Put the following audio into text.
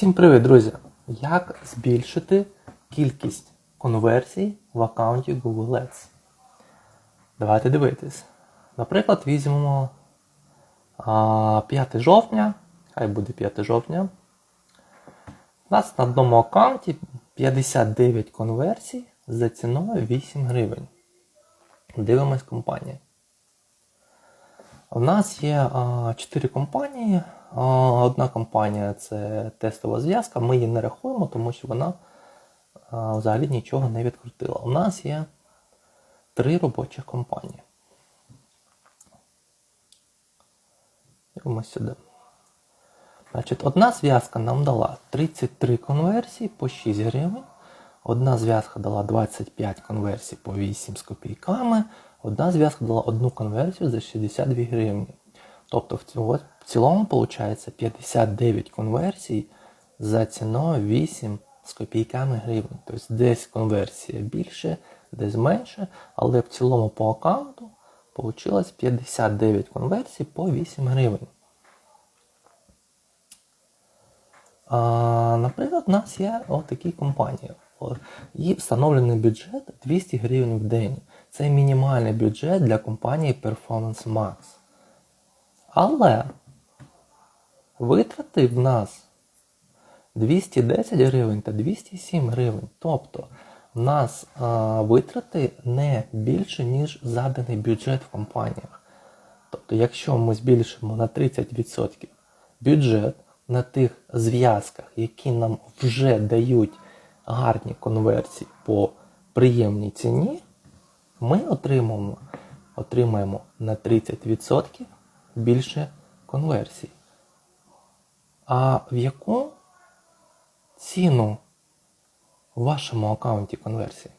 Всім привіт, друзі! Як збільшити кількість конверсій в аккаунті Google Ads? Давайте дивитись. Наприклад, візьмемо 5 жовтня, хай буде 5 жовтня. У нас на одному аккаунті 59 конверсій за ціною 8 гривень. Дивимось компанії. У нас є 4 компанії. Одна компанія це тестова зв'язка. Ми її не рахуємо, тому що вона взагалі нічого не відкрутила. У нас є три робочих компанії. Дивимося сюди. Значить, одна зв'язка нам дала 33 конверсії по 6 гривень. Одна зв'язка дала 25 конверсій по 8 з копійками. Одна зв'язка дала одну конверсію за 62 гривні. Тобто в цілому, в цілому виходить 59 конверсій за ціною 8 з копійками гривень. Тобто десь конверсія більше, десь менше, але в цілому по аккаунту вийшло 59 конверсій по 8 гривень. А, наприклад, у нас є отакі компанії. І встановлений бюджет 200 гривень в день. Це мінімальний бюджет для компанії Performance Max. Але витрати в нас 210 гривень та 207 гривень. Тобто в нас а, витрати не більше, ніж заданий бюджет в компаніях. Тобто, якщо ми збільшимо на 30% бюджет на тих зв'язках, які нам вже дають гарні конверсії по приємній ціні, ми отримаємо, отримаємо на 30% більше конверсій. А в яку ціну в вашому аккаунті конверсії?